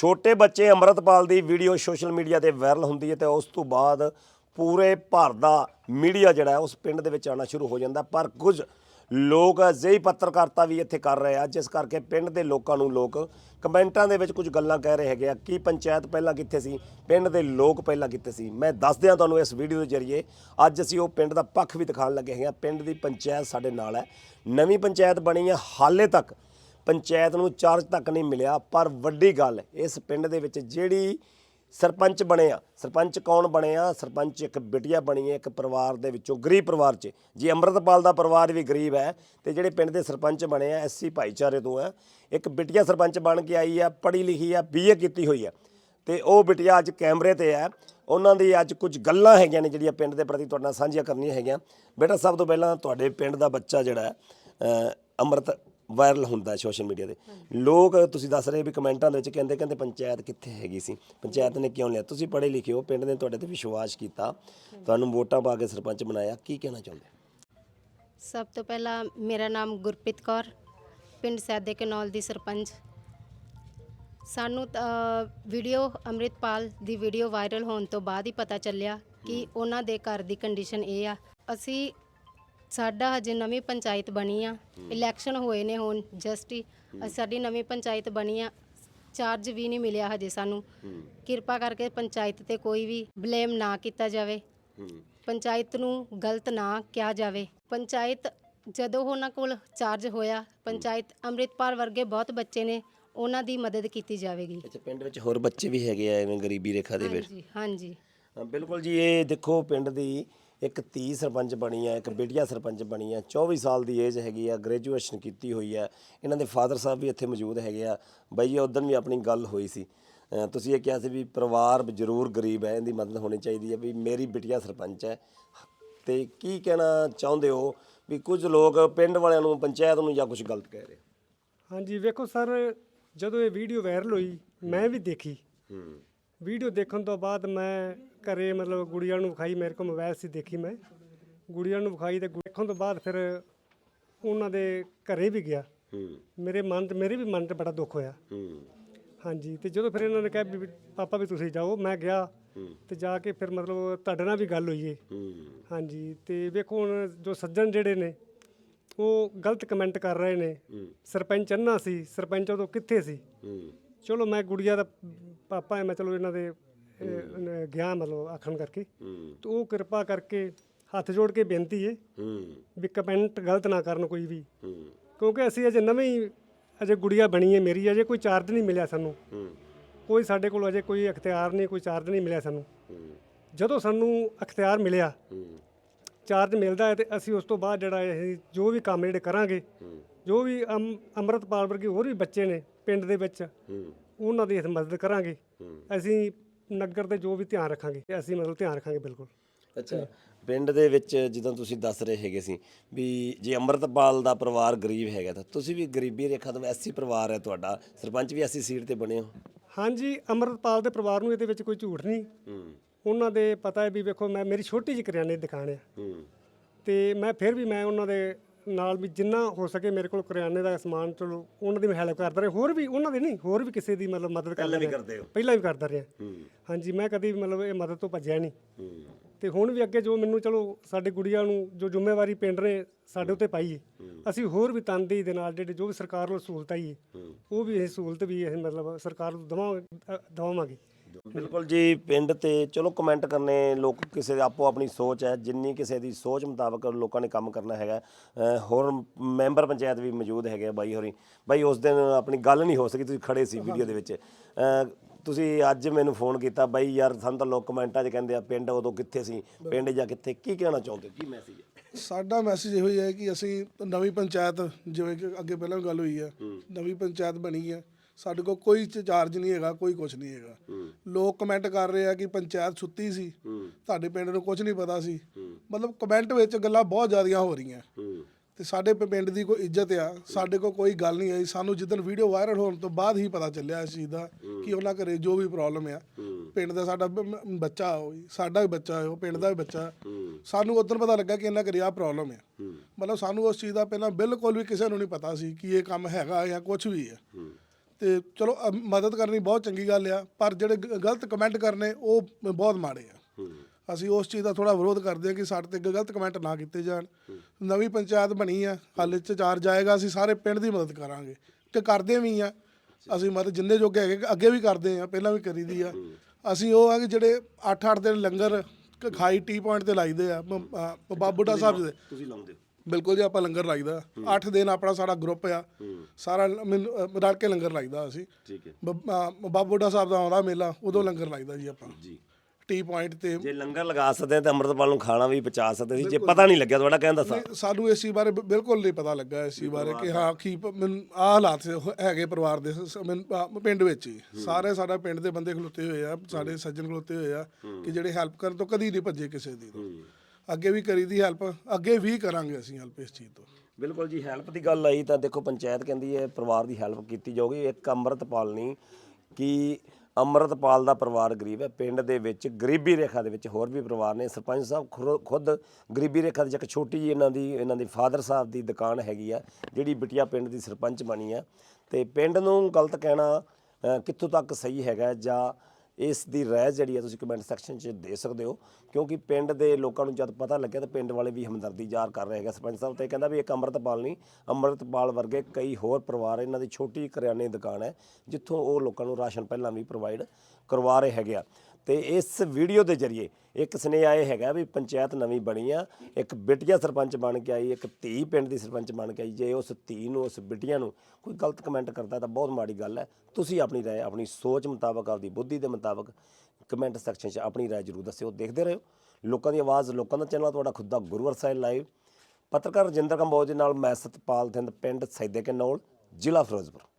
ਛੋਟੇ ਬੱਚੇ ਅੰਮ੍ਰਿਤਪਾਲ ਦੀ ਵੀਡੀਓ ਸੋਸ਼ਲ ਮੀਡੀਆ ਤੇ ਵਾਇਰਲ ਹੁੰਦੀ ਹੈ ਤੇ ਉਸ ਤੋਂ ਬਾਅਦ ਪੂਰੇ ਭਾਰਤ ਦਾ ਮੀਡੀਆ ਜਿਹੜਾ ਉਸ ਪਿੰਡ ਦੇ ਵਿੱਚ ਆਉਣਾ ਸ਼ੁਰੂ ਹੋ ਜਾਂਦਾ। ਪਰ ਕੁਝ ਲੋਕ ਅਜਿਹੀ ਪੱਤਰਕਾਰਤਾ ਵੀ ਇੱਥੇ ਕਰ ਰਹੇ ਆ, ਜਿਸ ਕਰਕੇ ਪਿੰਡ ਦੇ ਲੋਕਾਂ ਨੂੰ ਲੋਕ ਕਮੈਂਟਾਂ ਦੇ ਵਿੱਚ ਕੁਝ ਗੱਲਾਂ ਕਹਿ ਰਹੇ ਹੈਗੇ ਆ, ਕਿ ਪੰਚਾਇਤ ਪਹਿਲਾਂ ਕਿੱਥੇ ਸੀ, ਪਿੰਡ ਦੇ ਲੋਕ ਪਹਿਲਾਂ ਕਿੱਥੇ ਸੀ। ਮੈਂ ਦੱਸ ਦਿਆਂ ਤੁਹਾਨੂੰ ਇਸ ਵੀਡੀਓ ਦੇ ਜ਼ਰੀਏ, ਅੱਜ ਅਸੀਂ ਉਹ ਪਿੰਡ ਦਾ ਪੱਖ ਵੀ ਦਿਖਾਉਣ ਲੱਗੇ ਹੈਗੇ ਆ। ਪਿੰਡ ਦੀ ਪੰਚਾਇਤ ਸਾਡੇ ਨਾਲ ਹੈ। ਨਵੀਂ ਪੰਚਾਇਤ ਬਣੀ ਹੈ, ਹਾਲੇ ਤੱਕ ਪੰਚਾਇਤ ਨੂੰ ਚਾਰਜ ਤੱਕ ਨਹੀਂ ਮਿਲਿਆ ਪਰ ਵੱਡੀ ਗੱਲ ਇਸ ਪਿੰਡ ਦੇ ਵਿੱਚ ਜਿਹੜੀ ਸਰਪੰਚ ਬਣੇ ਆ ਸਰਪੰਚ ਕੌਣ ਬਣੇ ਆ? ਸਰਪੰਚ ਇੱਕ ਬਿਟਿਆ ਬਣੀ ਹੈ ਇੱਕ ਪਰਿਵਾਰ ਦੇ ਵਿੱਚੋਂ ਗਰੀਬ ਪਰਿਵਾਰ 'ਚ। ਜੇ ਅੰਮ੍ਰਿਤਪਾਲ ਦਾ ਪਰਿਵਾਰ ਵੀ ਗਰੀਬ ਹੈ ਤੇ ਜਿਹੜੇ ਪਿੰਡ ਦੇ ਸਰਪੰਚ ਬਣੇ ਆ ਐਸਸੀ ਭਾਈਚਾਰੇ ਤੋਂ ਹੈ। ਇੱਕ ਬਿਟਿਆ ਸਰਪੰਚ ਬਣ ਕੇ ਆਈ ਆ ਪੜ੍ਹੀ ਲਿਖੀ ਆ ਬੀਏ ਕੀਤੀ ਹੋਈ ਆ। ਤੇ ਉਹ ਬਿਟਿਆ ਅੱਜ ਕੈਮਰੇ ਤੇ ਹੈ। ਉਹਨਾਂ ਦੀ ਅੱਜ ਕੁਝ ਗੱਲਾਂ ਹੈਗੀਆਂ ਨੇ ਜਿਹੜੀਆਂ ਪਿੰਡ ਦੇ ਪ੍ਰਤੀ ਤੁਹਾਡੇ ਨਾਲ ਸਾਂਝੀਆਂ ਕਰਨੀਆਂ ਹੈਗੀਆਂ। ਬੇਟਾ ਸਭ ਤੋਂ ਪਹਿਲਾਂ ਤੁਹਾਡੇ ਪਿੰਡ ਦਾ ਬੱਚਾ ਜਿਹੜਾ ਹੈ ਅਹ, ਅੰਮ੍ਰਿਤ ਵਾਇਰਲ ਹੁੰਦਾ ਸੋਸ਼ਲ ਮੀਡੀਆ ਤੇ। ਲੋਕ ਤੁਸੀਂ ਦੱਸ ਰਹੇ ਵੀ ਕਮੈਂਟਾਂ ਦੇ ਵਿੱਚ ਕਹਿੰਦੇ ਕਹਿੰਦੇ ਪੰਚਾਇਤ ਕਿੱਥੇ ਹੈਗੀ ਸੀ? ਪੰਚਾਇਤ ਨੇ ਕਿਉਂ ਲਿਆ? ਤੁਸੀਂ ਪੜ੍ਹੇ ਲਿਖੇ ਹੋ, ਪਿੰਡ ਨੇ ਤੁਹਾਡੇ ਤੇ ਵਿਸ਼ਵਾਸ ਕੀਤਾ। ਤੁਹਾਨੂੰ ਵੋਟਾਂ ਪਾ ਕੇ ਸਰਪੰਚ ਬਣਾਇਆ। ਕੀ ਕਹਿਣਾ ਚਾਹੁੰਦੇ? ਸਭ ਤੋਂ ਪਹਿਲਾਂ ਮੇਰਾ ਨਾਮ ਗੁਰਪ੍ਰੀਤ ਕੌਰ, ਪਿੰਡ ਸੈਦੇ ਕਨੌਲ ਦੀ ਸਰਪੰਚ। ਸਾਨੂੰ ਤਾਂ ਵੀਡੀਓ ਅੰਮ੍ਰਿਤਪਾਲ ਦੀ ਵੀਡੀਓ ਵਾਇਰਲ ਹੋਣ ਤੋਂ ਬਾਅਦ ਹੀ ਪਤਾ ਚੱਲਿਆ ਕਿ ਉਹਨਾਂ ਦੇ ਘਰ ਦੀ ਕੰਡੀਸ਼ਨ ਇਹ ਆ। ਅਸੀਂ ਸਾਡਾ ਹਜੇ ਨਵੀਂ ਪੰਚਾਇਤ ਬਣੀ ਆ। ਇਲੈਕਸ਼ਨ ਹੋਏ ਨੇ ਹੁਣ ਜਸਟ ਹੀ ਸਾਡੀ ਨਵੀਂ ਪੰਚਾਇਤ ਬਣੀ ਆ। ਚਾਰਜ ਵੀ ਨਹੀਂ ਮਿਲਿਆ ਹਜੇ ਸਾਨੂੰ। ਕਿਰਪਾ ਕਰਕੇ ਪੰਚਾਇਤ ਤੇ ਕੋਈ ਵੀ ਬਲੇਮ ਨਾ ਕੀਤਾ ਜਾਵੇ। ਪੰਚਾਇਤ ਨੂੰ ਗਲਤ ਨਾ ਕਿਹਾ ਜਾਵੇ। ਪੰਚਾਇਤ ਜਦੋਂ ਉਹਨਾਂ ਕੋਲ ਚਾਰਜ ਹੋਇਆ ਪੰਚਾਇਤ ਅੰਮ੍ਰਿਤਪਾਲ ਵਰਗੇ ਬਹੁਤ ਬੱਚੇ ਨੇ ਉਹਨਾਂ ਦੀ ਮਦਦ ਕੀਤੀ ਜਾਵੇਗੀ। ਅੱਛਾ ਪਿੰਡ ਵਿੱਚ ਹੋਰ ਬੱਚੇ ਵੀ ਹੈਗੇ ਆ ਐਵੇਂ ਗਰੀਬੀ ਰੇਖਾ ਦੇ ਵਿੱਚ? ਹਾਂਜੀ ਹਾਂਜੀ। ਹਾਂ, ਬਿਲਕੁਲ ਜੀ ਇਹ ਦੇਖੋ ਪਿੰਡ ਦੀ ਇੱਕ ਧੀ ਸਰਪੰਚ ਬਣੀ ਹੈ ਇੱਕ ਬੇਟੀਆ ਸਰਪੰਚ ਬਣੀ ਹੈ 24 ਸਾਲ ਦੀ ਏਜ ਹੈਗੀ ਆ ਗ੍ਰੈਜੂਏਸ਼ਨ ਕੀਤੀ ਹੋਈ ਹੈ ਇਹਨਾਂ ਦੇ ਫਾਦਰ ਸਾਹਿਬ ਵੀ ਇੱਥੇ ਮੌਜੂਦ ਹੈਗੇ ਆ। ਬਾਈ ਉਦੋਂ ਵੀ ਆਪਣੀ ਗੱਲ ਹੋਈ ਸੀ। ਤੁਸੀਂ ਇਹ ਕਿਹਾ ਸੀ ਵੀ ਪਰਿਵਾਰ ਜ਼ਰੂਰ ਗਰੀਬ ਹੈ ਇਹਦੀ ਮਦਦ ਹੋਣੀ ਚਾਹੀਦੀ ਹੈ ਵੀ ਮੇਰੀ ਬਿਟੀਆ ਸਰਪੰਚ ਹੈ। ਤੇ ਕੀ ਕਹਿਣਾ ਚਾਹੁੰਦੇ ਹੋ ਵੀ ਕੁਝ ਲੋਕ ਪਿੰਡ ਵਾਲਿਆਂ ਨੂੰ ਪੰਚਾਇਤ ਨੂੰ ਜਾਂ ਕੁਝ ਗਲਤ ਕਹਿ ਰਹੇ ਹਾਂਜੀ ਵੇਖੋ ਸਰ ਜਦੋਂ ਇਹ ਵੀਡੀਓ ਵਾਇਰਲ ਹੋਈ ਮੈਂ ਵੀ ਦੇਖੀ। ਹੂੰ। ਵੀਡੀਓ ਦੇਖਣ ਤੋਂ ਬਾਅਦ ਮੈਂ ਘਰੇ ਮਤਲਬ ਗੁੜੀਆ ਨੂੰ ਵਿਖਾਈ ਮੇਰੇ ਕੋਲ ਮੋਬਾਈਲ ਸੀ ਦੇਖੀ ਮੈਂ। ਗੁੜੀਆ ਨੂੰ ਵਿਖਾਈ ਤੇ ਦੇਖਣ ਤੋਂ ਬਾਅਦ ਫਿਰ ਉਹਨਾਂ ਦੇ ਘਰੇ ਵੀ ਗਿਆ। ਮੇਰੇ ਮਨ ਤੇ ਮੇਰੇ ਵੀ ਮਨ ਤੇ ਬੜਾ ਦੁੱਖ ਹੋਇਆ। ਹਾਂਜੀ ਤੇ ਜਦੋਂ ਫਿਰ ਇਹਨਾਂ ਨੇ ਕਿਹਾ ਵੀ ਪਾਪਾ ਵੀ ਤੁਸੀਂ ਜਾਓ ਮੈਂ ਗਿਆ। ਤੇ ਜਾ ਕੇ ਫਿਰ ਮਤਲਬ ਤੁਹਾਡੇ ਨਾਲ ਵੀ ਗੱਲ ਹੋਈ ਏ। ਹਾਂਜੀ ਤੇ ਵੇਖੋ ਹੁਣ ਜੋ ਸੱਜਣ ਜਿਹੜੇ ਨੇ ਉਹ ਗਲਤ ਕਮੈਂਟ ਕਰ ਰਹੇ ਨੇ। ਸਰਪੰਚ ਅੰਨਾ ਸੀ ਸਰਪੰਚ ਉਦੋਂ ਕਿੱਥੇ ਸੀ? ਚਲੋ ਮੈਂ ਗੁੜੀਆ ਦਾ ਪਾਪਾ ਹੈ ਮੈਂ ਚਲੋ ਇਹਨਾਂ ਦੇ ਇਹ, ਗਿਆ ਮਤਲਬ ਆਖਣ ਕਰਕੇ। ਹੂੰ। ਤੇ ਉਹ ਕਿਰਪਾ ਕਰਕੇ ਹੱਥ ਜੋੜ ਕੇ ਬੇਨਤੀ ਹੈ ਹੂੰ। ਵੀ ਕਮੈਂਟ ਗਲਤ ਨਾ ਕਰਨ ਕੋਈ ਵੀ। ਹੂੰ। ਕਿਉਂਕਿ ਅਸੀਂ ਅਜੇ ਨਵੇਂ ਹੀ ਅਜੇ ਗੁੜੀਆ ਬਣੀ ਹੈ ਮੇਰੀ ਅਜੇ ਕੋਈ ਚਾਰਜ ਨਹੀਂ ਮਿਲਿਆ ਸਾਨੂੰ। ਹੂੰ। ਕੋਈ ਸਾਡੇ ਕੋਲ ਅਜੇ ਕੋਈ ਅਖਤਿਆਰ ਨਹੀਂ ਕੋਈ ਚਾਰਜ ਨਹੀਂ ਮਿਲਿਆ ਸਾਨੂੰ। ਹੂੰ। ਜਦੋਂ ਸਾਨੂੰ ਅਖਤਿਆਰ ਮਿਲਿਆ ਹੂੰ। ਚਾਰਜ ਮਿਲਦਾ ਹੈ ਤੇ ਅਸੀਂ ਉਸ ਤੋਂ ਬਾਅਦ ਜਿਹੜਾ ਇਹ ਜੋ ਵੀ ਕੰਮ ਜਿਹੜੇ ਕਰਾਂਗੇ ਜੋ ਵੀ ਅਮ- ਅੰਮ੍ਰਿਤਪਾਲ ਵਰਗੇ ਹੋਰ ਵੀ ਬੱਚੇ ਨੇ ਪਿੰਡ ਦੇ ਵਿੱਚ ਹੂੰ। ਉਹਨਾਂ ਦੀ ਅਸੀਂ ਮਦਦ ਕਰਾਂਗੇ। ਅਸੀਂ ਨਗਰ ਦੇ ਜੋ ਵੀ ਧਿਆਨ ਰੱਖਾਂਗੇ ਤੇ ਅਸੀਂ ਮਤਲਬ ਧਿਆਨ ਰੱਖਾਂਗੇ ਬਿਲਕੁਲ। ਅੱਛਾ ਪਿੰਡ ਦੇ ਵਿੱਚ ਜਦੋਂ ਤੁਸੀਂ ਦੱਸ ਰਹੇ ਹੈਗੇ ਸੀ ਵੀ ਜੇ ਅੰਮ੍ਰਿਤਪਾਲ ਦਾ ਪਰਿਵਾਰ ਗਰੀਬ ਹੈਗਾ ਤਾਂ ਤੁਸੀਂ ਵੀ ਗਰੀਬੀ ਰੇਖਾ ਤੋਂ ਐਸੀ ਪਰਿਵਾਰ ਹੈ ਤੁਹਾਡਾ ਸਰਪੰਚ ਵੀ ਐਸੀ ਸੀਟ ਤੇ ਬਣੇ ਹੋ? ਹਾਂਜੀ ਅੰਮ੍ਰਿਤਪਾਲ ਦੇ ਪਰਿਵਾਰ ਨੂੰ ਇਹਦੇ ਵਿੱਚ ਕੋਈ ਝੂਠ ਨਹੀਂ। ਹੂੰ। ਉਹਨਾਂ ਦੇ ਪਤਾ ਹੈ ਵੀ ਵੇਖੋ ਮੈਂ ਮੇਰੀ ਛੋਟੀ ਜਿਹੀ ਕਰਿਆਨੇ ਦੀ ਦੁਕਾਨ ਹੈ ਹੂੰ। ਤੇ ਮੈਂ ਫਿਰ ਵੀ ਮੈਂ ਉਹਨਾਂ ਦੇ ਨਾਲ ਵੀ ਜਿੰਨਾ ਹੋ ਸਕੇ ਮੇਰੇ ਕੋਲ ਕਰਿਆਨੇ ਦਾ ਸਮਾਨ ਚਲੋ ਉਹਨਾਂ ਦੀ ਮੈਂ ਹੈਲਪ ਕਰਦਾ ਰਿਹਾ। ਹੋਰ ਵੀ ਉਹਨਾਂ ਦੀ ਨਹੀਂ ਹੋਰ ਵੀ ਕਿਸੇ ਦੀ ਮਤਲਬ ਮਦਦ ਕਰਦਾ ਵੀ ਰਿਹਾ। ਕਰਦੇ ਹੋ? ਪਹਿਲਾਂ ਵੀ ਕਰਦਾ ਰਿਹਾ। ਹਾਂਜੀ ਮੈਂ ਕਦੀ ਵੀ ਮਤਲਬ ਇਹ ਮਦਦ ਤੋਂ ਭੱਜਿਆ ਨਹੀਂ। ਤੇ ਹੁਣ ਵੀ ਅੱਗੇ ਜੋ ਮੈਨੂੰ ਚਲੋ ਸਾਡੇ ਗੁੜੀਆਂ ਨੂੰ ਜੋ ਜ਼ਿੰਮੇਵਾਰੀ ਪਿੰਡ ਨੇ ਸਾਡੇ ਉੱਤੇ ਪਾਈ ਹੈ। ਅਸੀਂ ਹੋਰ ਵੀ ਤਨਦੇਹੀ ਦੇ ਨਾਲ ਜਿਹੜੇ ਜੋ ਵੀ ਸਰਕਾਰ ਵੱਲੋਂ ਸਹੂਲਤ ਹੈ ਉਹ ਵੀ ਇਹ ਸਹੂਲਤ ਵੀ ਇਹ ਮਤਲਬ ਸਰਕਾਰ ਨੂੰ ਦਵਾਵਾਂਗੇ। ਬਿਲਕੁਲ ਜੀ ਪਿੰਡ ਤੇ ਚਲੋ ਕਮੈਂਟ ਕਰਨੇ ਲੋਕ ਕਿਸੇ ਦੀ ਆਪੋ ਆਪਣੀ ਸੋਚ ਹੈ ਜਿੰਨੀ ਕਿਸੇ ਦੀ ਸੋਚ ਮੁਤਾਬਕ ਲੋਕਾਂ ਨੇ ਕੰਮ ਕਰਨਾ ਹੈਗਾ ਅਹ ਹੋਰ ਮੈਂਬਰ ਪੰਚਾਇਤ ਵੀ ਮੌਜੂਦ ਹੈਗੇ ਆ ਬਾਈ ਹੋਰੀ। ਬਾਈ ਉਸ ਦਿਨ ਆਪਣੀ ਗੱਲ ਨਹੀਂ ਹੋ ਸਕੀ ਤੁਸੀਂ ਖੜੇ ਸੀ ਵੀਡੀਓ ਦੇ ਵਿੱਚ। ਅਹ ਤੁਸੀਂ ਅੱਜ ਮੈਨੂੰ ਫੋਨ ਕੀਤਾ ਬਾਈ ਯਾਰ ਸਾਨੂੰ ਤਾਂ ਲੋਕ ਕਮੈਂਟਾਂ 'ਚ ਕਹਿੰਦੇ ਆ ਪਿੰਡ ਉਦੋਂ ਕਿੱਥੇ ਸੀ ਪਿੰਡ ਜਾਂ ਕਿੱਥੇ ਕੀ ਕਹਿਣਾ ਚਾਹੁੰਦੇ ਹੋ? ਕੀ ਮੈਸੇਜ ਹੈ? ਸਾਡਾ ਮੈਸੇਜ ਇਹੋ ਹੀ ਹੈ ਕਿ ਅਸੀਂ ਨਵੀਂ ਪੰਚਾਇਤ ਜਿਵੇਂ ਕਿ ਅੱਗੇ ਪਹਿਲਾਂ ਗੱਲ ਹੋਈ ਹੈ। ਨਵੀਂ ਪੰਚਾਇਤ ਬਣੀ ਹੈ। ਸਾਡੇ ਕੋਲ ਕੋਈ ਚਾਰਜ ਨਹੀਂ ਹੈਗਾ ਕੋਈ ਕੁਝ ਨਹੀਂ ਹੈਗਾ। ਲੋਕ ਕਮੈਂਟ ਕਰ ਰਹੇ ਆ ਕਿ ਪੰਚਾਇਤ ਸੁੱਤੀ ਸੀ। ਤੁਹਾਡੇ ਪਿੰਡ ਨੂੰ ਕੁਝ ਨਹੀਂ ਪਤਾ ਸੀ। ਮਤਲਬ ਕਮੈਂਟ ਵਿੱਚ ਗੱਲਾਂ ਬਹੁਤ ਜ਼ਿਆਦੀਆਂ ਹੋ ਰਹੀਆਂ। ਤੇ ਸਾਡੇ ਪਿੰਡ ਦੀ ਕੋਈ ਇੱਜ਼ਤ ਆ ਸਾਡੇ ਕੋਲ ਕੋਈ ਗੱਲ ਨਹੀਂ ਆਈ। ਸਾਨੂੰ ਜਿੱਦਣ ਵੀਡੀਓ ਵਾਇਰਲ ਹੋਣ ਤੋਂ ਬਾਅਦ ਹੀ ਪਤਾ ਚੱਲਿਆ ਇਸ ਚੀਜ਼ ਦਾ ਕਿ ਉਹਨਾਂ ਘਰੇ ਜੋ ਵੀ ਪ੍ਰੋਬਲਮ ਆ ਪਿੰਡ ਦਾ ਸਾਡਾ ਬੱਚਾ ਵੀ ਸਾਡਾ ਵੀ ਬੱਚਾ ਹੈ ਪਿੰਡ ਦਾ ਵੀ ਬੱਚਾ। ਸਾਨੂੰ ਉਦੋਂ ਪਤਾ ਲੱਗਾ ਕਿ ਇਹਨਾਂ ਘਰੇ ਆ ਪ੍ਰੋਬਲਮ ਆ। ਮਤਲਬ ਸਾਨੂੰ ਉਸ ਚੀਜ਼ ਦਾ ਪਹਿਲਾਂ ਬਿਲਕੁਲ ਵੀ ਕਿਸੇ ਨੂੰ ਨਹੀਂ ਪਤਾ ਸੀ ਕਿ ਇਹ ਕੰਮ ਹੈਗਾ ਜਾਂ ਕੁਝ ਵੀ ਹੈ। ਤੇ ਚਲੋ ਅ, ਮਦਦ ਕਰਨੀ ਬਹੁਤ ਚੰਗੀ ਗੱਲ ਆ ਪਰ ਜਿਹੜੇ ਗ- ਗਲਤ ਕਮੈਂਟ ਕਰਨੇ ਉਹ ਬਹੁਤ ਮਾੜੇ ਆ। ਅਸੀਂ ਉਸ ਚੀਜ਼ ਦਾ ਥੋੜਾ ਵਿਰੋਧ ਕਰਦੇ ਹਾਂ ਕਿ ਸਾਡੇ ਤੇ ਗਲਤ ਕਮੈਂਟ ਨਾ ਕੀਤੇ ਜਾਣ। ਨਵੀਂ ਪੰਚਾਇਤ ਬਣੀ ਆ ਹਾਲੇ ਚ ਚਾਰ ਜਾਏਗਾ ਅਸੀਂ ਸਾਰੇ ਪਿੰਡ ਦੀ ਮਦਦ ਕਰਾਂਗੇ। ਤੇ ਕਰਦੇ ਵੀ ਆ। ਅਸੀਂ ਮਦਦ ਜਿੰਨੇ ਜੋਗੇ ਹੈਗੇ ਅੱਗੇ ਵੀ ਕਰਦੇ ਆ ਪਹਿਲਾਂ ਵੀ ਕਰੀਦੀ ਆ। ਅਸੀਂ ਉਹ ਆ ਕਿ ਜਿਹੜੇ 8-8 ਦਿਨ ਲੰਗਰ ਕ- ਖਾਈ ਟੀ ਪੁਆਇੰਟ ਤੇ ਲਾਈਦੇ ਆ ਮ- ਅ, ਬਾਬਾ ਬੁੱਢਾ ਸਾਹਿਬ ਜੀ ਦੇ। ਤੁਸੀਂ ਲਾਉਂਦੇ ਹੋ। ਬਿਲਕੁਲ ਜੀ ਆਪਾਂ ਲੰਗਰ ਲਾਈਦਾ। 8 ਦਿਨ ਆਪਣਾ ਸਾਡਾ ਗਰੁੱਪ ਆ। ਸਾਰਾ ਰਲ ਕੇ ਲੰਗਰ ਲਾਈਦਾ ਅਸੀਂ। ਠੀਕ ਹੈ। ਬ- ਅ, ਬਾਬਾ ਬੁੱਢਾ ਸਾਹਿਬ ਦਾ ਆਉਂਦਾ ਮੇਲਾ ਉਦੋਂ ਲੰਗਰ ਲਾਈਦਾ ਜੀ ਆਪਾਂ। ਜੀ। ਟੀ ਪੁਆਇੰਟ ਤੇ ਜੇ ਲੰਗਰ ਲਗਾ ਸਕਦੇ ਆ ਤਾਂ ਅੰਮ੍ਰਿਤਪਾਲ ਨੂੰ ਖਾਣਾ ਵੀ ਪਹੁੰਚਾ ਸਕਦੇ ਸੀ ਜੇ ਪਤਾ ਨਹੀਂ ਲੱਗਿਆ ਤੁਹਾਡਾ ਕਹਿਣ ਦਾ ਸਾ ਨਹੀਂ, ਸਾਨੂੰ ਇਸ ਚੀਜ਼ ਬਾਰੇ ਬ- ਬਿਲਕੁਲ ਨਹੀਂ ਪਤਾ ਲੱਗਾ ਇਸ ਚੀਜ਼ ਬਾਰੇ ਕਿ ਹਾਂ ਕੀ ਪ- ਮੈਨੂੰ ਆਹ ਹਾਲਾਤ ਹੋ- ਹੈਗੇ ਪਰਿਵਾਰ ਦੇ ਸ- ਸ- ਮੈਨੂੰ, ਅਹ, ਪਿੰਡ ਵਿੱਚ ਹੀ। ਸਾਰੇ ਸਾਡਾ ਪਿੰਡ ਦੇ ਬੰਦੇ ਖਲੋਤੇ ਹੋਏ ਆ ਸਾਡੇ ਸੱਜਣ ਖਲੋਤੇ ਹੋਏ ਆ ਕਿ ਜਿਹੜੇ ਹੈਲਪ ਕਰਨ ਤੋਂ ਕਦੀ ਨਹੀਂ ਭੱਜੇ ਕਿਸੇ ਦੀ। ਅੱਗੇ ਵੀ ਕਰੀ ਦੀ ਹੈਲਪ ਅੱਗੇ ਵੀ ਕਰਾਂਗੇ ਅਸੀਂ ਹੈਲਪ ਇਸ ਚੀਜ਼ ਤੋਂ। ਬਿਲਕੁਲ ਜੀ ਹੈਲਪ ਦੀ ਗੱਲ ਆਈ ਤਾਂ ਦੇਖੋ ਪੰਚਾਇਤ ਕਹਿੰਦੀ ਹੈ ਪਰਿਵਾਰ ਦੀ ਹੈਲਪ ਕੀਤੀ ਜਾਊਗੀ। ਇੱਕ ਅੰਮ੍ਰਿਤਪਾਲ ਨਹੀਂ ਕਿ ਅੰਮ੍ਰਿਤਪਾਲ ਦਾ ਪਰਿਵਾਰ ਗਰੀਬ ਹੈ। ਪਿੰਡ ਦੇ ਵਿੱਚ ਗਰੀਬੀ ਰੇਖਾ ਦੇ ਵਿੱਚ ਹੋਰ ਵੀ ਪਰਿਵਾਰ ਨੇ। ਸਰਪੰਚ ਸਾਹਿਬ ਖੁਰ- ਖੁਦ ਗਰੀਬੀ ਰੇਖਾ ਦੇ ਵਿੱਚ ਇੱਕ ਛੋਟੀ ਜਿਹੀ ਇਹਨਾਂ ਦੀ ਇਹਨਾਂ ਦੀ ਫਾਦਰ ਸਾਹਿਬ ਦੀ ਦੁਕਾਨ ਹੈਗੀ ਆ ਜਿਹੜੀ ਬਿਟਿਆ ਪਿੰਡ ਦੀ ਸਰਪੰਚ ਬਣੀ ਆ। ਤੇ ਪਿੰਡ ਨੂੰ ਗਲਤ ਕਹਿਣਾ ਅ, ਕਿੱਥੋਂ ਤੱਕ ਸਹੀ ਹੈਗਾ ਜਾਂ ਇਸ ਦੀ ਰਾਏ ਜਿਹੜੀ ਹੈ, ਤੁਸੀਂ ਕਮੈਂਟ ਸੈਕਸ਼ਨ 'ਚ ਦੇ ਸਕਦੇ ਹੋ। ਕਿਉਂਕਿ ਪਿੰਡ ਦੇ ਲੋਕਾਂ ਨੂੰ ਜਦ ਪਤਾ ਲੱਗਿਆ, ਤਾਂ ਪਿੰਡ ਵਾਲੇ ਵੀ ਹਮਦਰਦੀ ਜ਼ਾਹਰ ਕਰ ਰਹੇ ਹੈਗੇ ਸਰਪੰਚ ਸਾਹਿਬ ਤੇ ਕਹਿੰਦਾ ਵੀ ਇੱਕ ਅੰਮ੍ਰਿਤਪਾਲ ਨਹੀਂ, ਅੰਮ੍ਰਿਤਪਾਲ ਵਰਗੇ ਕਈ ਹੋਰ ਪਰਿਵਾਰ ਇਹਨਾਂ ਦੀ ਛੋਟੀ ਕਰਿਆਨੇ ਦੁਕਾਨ ਹੈ, ਜਿੱਥੋਂ ਉਹ ਲੋਕਾਂ ਨੂੰ ਰਾਸ਼ਨ ਪਹਿਲਾਂ ਵੀ ਪ੍ਰੋਵਾਈਡ ਕਰਵਾ ਰਹੇ ਹੈਗੇ ਆ। ਤੇ ਇਸ ਵੀਡੀਓ ਦੇ ਜ਼ਰੀਏ ਇੱਕ ਸੁਨੇਹਾ ਇਹ ਹੈਗਾ ਵੀ ਪੰਚਾਇਤ ਨਵੀਂ ਬਣੀ ਆ, ਇੱਕ ਬਿਟੀਆ ਸਰਪੰਚ ਬਣ ਕੇ ਆਈ, ਇੱਕ ਧੀ ਪਿੰਡ ਦੀ ਸਰਪੰਚ ਬਣ ਕੇ ਆਈ। ਜੇ ਉਸ ਧੀ ਨੂੰ, ਉਸ ਬਿਟੀਆ ਨੂੰ ਕੋਈ ਗਲਤ ਕਮੈਂਟ ਕਰਦਾ ਤਾਂ ਬਹੁਤ ਮਾੜੀ ਗੱਲ ਹੈ। ਤੁਸੀਂ ਆਪਣੀ ਰਾਏ, ਆਪਣੀ ਸੋਚ ਮੁਤਾਬਕ, ਆਪਦੀ ਬੁੱਧੀ ਦੇ ਮੁਤਾਬਕ ਕਮੈਂਟ ਸੈਕਸ਼ਨ 'ਚ ਆਪਣੀ ਰਾਏ ਜ਼ਰੂਰ ਦੱਸਿਓ, ਦੇਖਦੇ ਰਹੋ। ਲੋਕਾਂ ਦੀ ਆਵਾਜ਼, ਲੋਕਾਂ ਦਾ ਚੈਨਲ ਤੁਹਾਡਾ ਖੁਦ ਦਾ ਗੁਰੂਵਰ ਸਾਹਿਬ ਲਾਈਵ ਪੱਤਰਕਾਰ ਰਜਿੰਦਰ ਕੰਬੋਜ ਦੇ ਨਾਲ ਮੈਂ ਸਤਪਾਲ ਥਿੰਦ ਪਿੰਡ ਸੈਦੇ ਕੇ ਨੌਲ, ਜ਼ਿਲ੍ਹਾ ਫਿਰੋਜ਼ਪੁਰ।